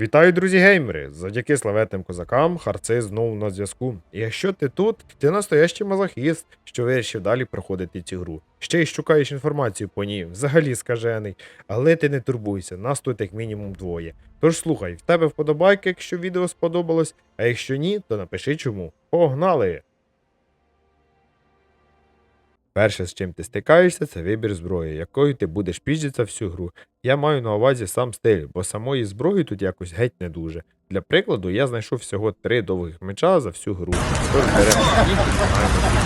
Вітаю, друзі геймери! Завдяки славетним козакам Харци знову на зв'язку. Якщо ти тут, ти настоящий мазохіст, що вирішив далі проходити цю гру. Ще й шукаєш інформацію по ній, взагалі скажений. Але ти не турбуйся, нас тут як мінімум двоє. Тож слухай, в тебе вподобайки, якщо відео сподобалось, а якщо ні, то напиши чому. Погнали! Перше, з чим ти стикаєшся, це вибір зброї, якою ти будеш піжитися всю гру. Я маю на увазі сам стиль, бо самої зброї тут якось геть не дуже. Для прикладу, я знайшов всього три довгих меча за всю гру. Тож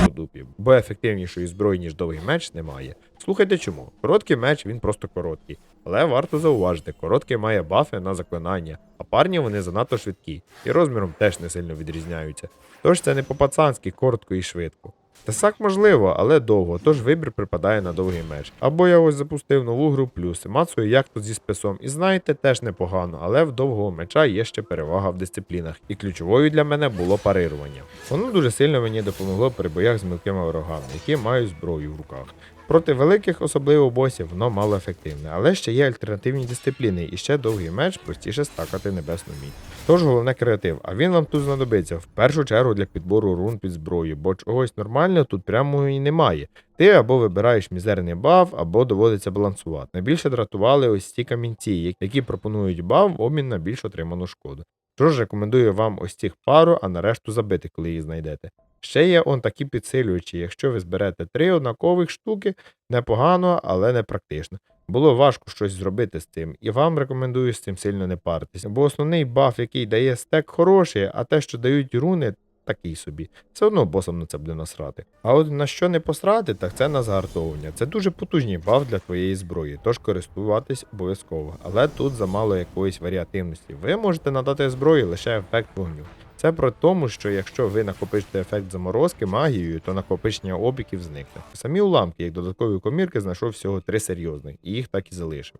по дупі, бо ефективнішої зброї, ніж довгий меч, немає. Слухайте чому? Короткий меч він просто короткий. Але варто зауважити, короткий має бафи на заклинання, а парні вони занадто швидкі, і розміром теж не сильно відрізняються. Тож це не по-пацанськи коротко і швидко. Тесак можливо, але довго, тож вибір припадає на довгий меч. Або я ось запустив нову гру плюси, мацую як тут зі списом, і знаєте, теж непогано, але в довгого меча є ще перевага в дисциплінах, і ключовою для мене було парирування. Воно дуже сильно мені допомогло при боях з мілкими ворогами, які мають зброю в руках. Проти великих, особливо босів, воно мало ефективне, але ще є альтернативні дисципліни, і ще довгий меч простіше стакати небесну мідь. Тож головне креатив, а він вам тут знадобиться в першу чергу для підбору рун під зброю, бо чогось нормального тут прямо і немає. Ти або вибираєш мізерний баф, або доводиться балансувати. Найбільше дратували ось ці камінці, які пропонують баф в обмін на більш отриману шкоду. Тож рекомендую вам ось цих пару, а нарешту забити, коли її знайдете. Ще є он такі підсилювачі, якщо ви зберете три однакових штуки, непогано, але не практично. Було важко щось зробити з цим, і вам рекомендую з цим сильно не паритися, бо основний баф, який дає стек, хороший, а те, що дають руни, такий собі. Все одно босом на це буде насрати. А от на що не посрати, так це на загартовування. Це дуже потужний баф для твоєї зброї, тож користуватись обов'язково. Але тут замало якоїсь варіативності. Ви можете надати зброї лише ефект вогню. Це про тому, що якщо ви накопичите ефект заморозки магією, то накопичення опіків зникне. Самі уламки, як додаткові комірки, знайшов всього три серйозних, і їх так і залишив.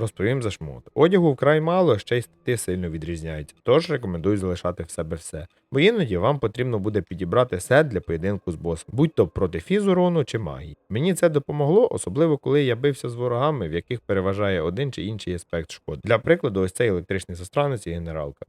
Розповім за шмот. Одягу вкрай мало, ще й стати сильно відрізняються, тож рекомендую залишати в себе все. Бо іноді вам потрібно буде підібрати сет для поєдинку з босом, будь то проти фізурону чи магії. Мені це допомогло, особливо коли я бився з ворогами, в яких переважає один чи інший аспект шкод. Для прикладу, ось цей електричний застранець і генералка.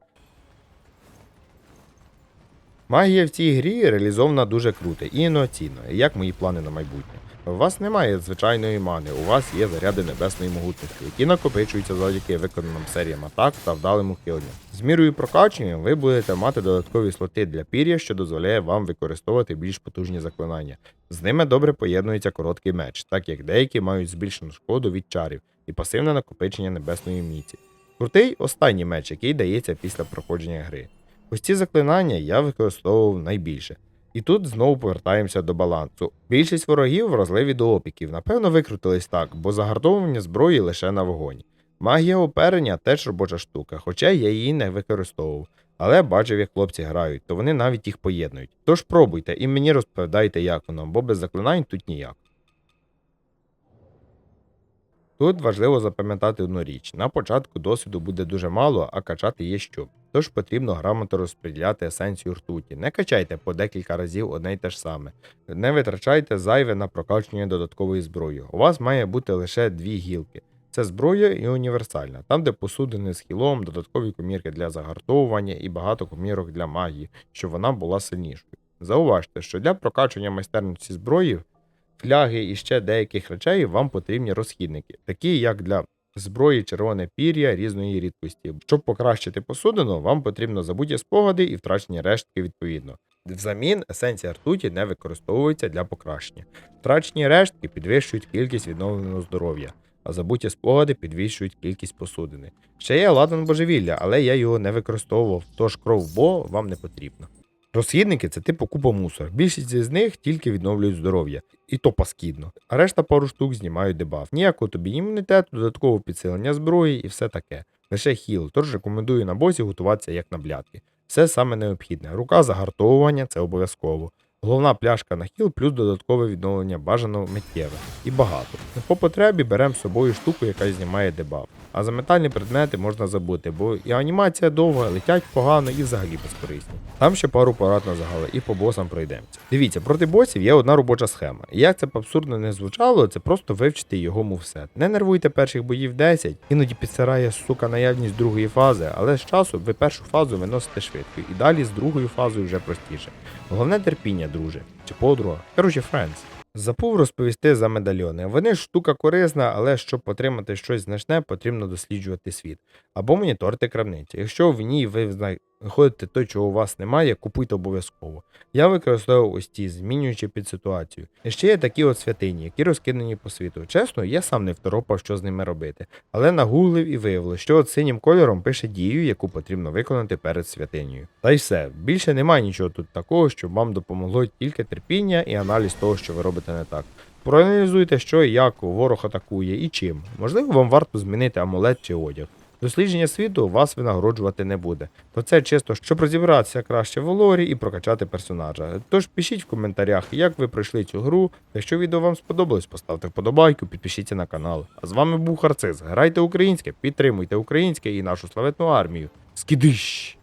Магія в цій грі реалізована дуже круто і інноваційно, як мої плани на майбутнє. У вас немає звичайної мани, у вас є заряди небесної могутності, які накопичуються завдяки виконаним серіям атак та вдалим ухиленням. З мірою прокачення ви будете мати додаткові слоти для пір'я, що дозволяє вам використовувати більш потужні заклинання. З ними добре поєднується короткий меч, так як деякі мають збільшену шкоду від чарів і пасивне накопичення небесної міці. Крутий останній меч, який дається після проходження гри. Ось ці заклинання я використовував найбільше. І тут знову повертаємося до балансу. Більшість ворогів вразливі до опіків, напевно, викрутились так, бо загартовування зброї лише на вогонь. Магія оперення теж робоча штука, хоча я її не використовував. Але бачив, як хлопці грають, то вони навіть їх поєднують. Тож пробуйте і мені розповідайте, як воно, бо без заклинань тут ніяк. Тут важливо запам'ятати одну річ: на початку досвіду буде дуже мало, а качати є що. Тож потрібно грамотно розподіляти есенцію ртуті. Не качайте по декілька разів одне й те ж саме. Не витрачайте зайве на прокачування додаткової зброї. У вас має бути лише дві гілки. Це зброя і універсальна, там, де посудини з хілом, додаткові комірки для загартовування і багато комірок для магії, щоб вона була сильнішою. Зауважте, що для прокачування майстерності зброї фляги і ще деяких речей вам потрібні розхідники, такі як для зброї червоне пір'я різної рідкості. Щоб покращити посудину, вам потрібно забуті спогади і втрачені рештки відповідно. Взамін есенція ртуті не використовується для покращення. Втрачені рештки підвищують кількість відновленого здоров'я, а забуті спогади підвищують кількість посудини. Ще є ладан божевілля, але я його не використовував, тож кров бо вам не потрібна. Розхідники це типу купа мусор. Більшість з них тільки відновлюють здоров'я, і то паскідно. А решта пару штук знімають дебаф. Ніякого тобі імунітету, додаткового підсилення зброї і все таке. Лише хіл, тож рекомендую на босі готуватися як на блядки. Все саме необхідне. Рука загартовування це обов'язково. Головна пляшка на хіл плюс додаткове відновлення бажано миттєве. І багато. По потребі беремо з собою штуку, яка знімає дебаф. А за метальні предмети можна забути, бо і анімація довга, летять погано і взагалі безкорисні. Там ще пару порад на загали і по босам пройдемося. Дивіться, проти босів є одна робоча схема. І як це б абсурдно не звучало, це просто вивчити його мувсет. Не нервуйте перших боїв 10, іноді підсирає сука наявність другої фази, але з часу ви першу фазу виносите швидко, і далі з другою фазою вже простіше. Головне терпіння, друже, чи подруга. Коротше, френдс. Забув розповісти за медальйони. Вони ж штука корисна, але щоб отримати щось значне, потрібно досліджувати світ. Або моніторити крамниці. Якщо в ній ви знаходите те, чого у вас немає, купуйте обов'язково. Я використовував ось ті, змінюючи під ситуацію. І ще є такі от святині, які розкидані по світу. Чесно, я сам не второпав, що з ними робити, але нагуглив і виявилося, що от синім кольором пише дію, яку потрібно виконати перед святинею. Та й все. Більше немає нічого тут такого, щоб вам допомогло тільки терпіння і аналіз того, що ви робите не так. Проаналізуйте, що і як ворог атакує і чим. Можливо, вам варто змінити амулет чи одяг. Дослідження світу вас винагороджувати не буде. То це чисто, щоб розібратися краще в лорі і прокачати персонажа. Тож пишіть в коментарях, як ви пройшли цю гру. Якщо відео вам сподобалось, поставте вподобайку, підпишіться на канал. А з вами був Харциз. Грайте українське, підтримуйте українське і нашу славетну армію. Скидищ!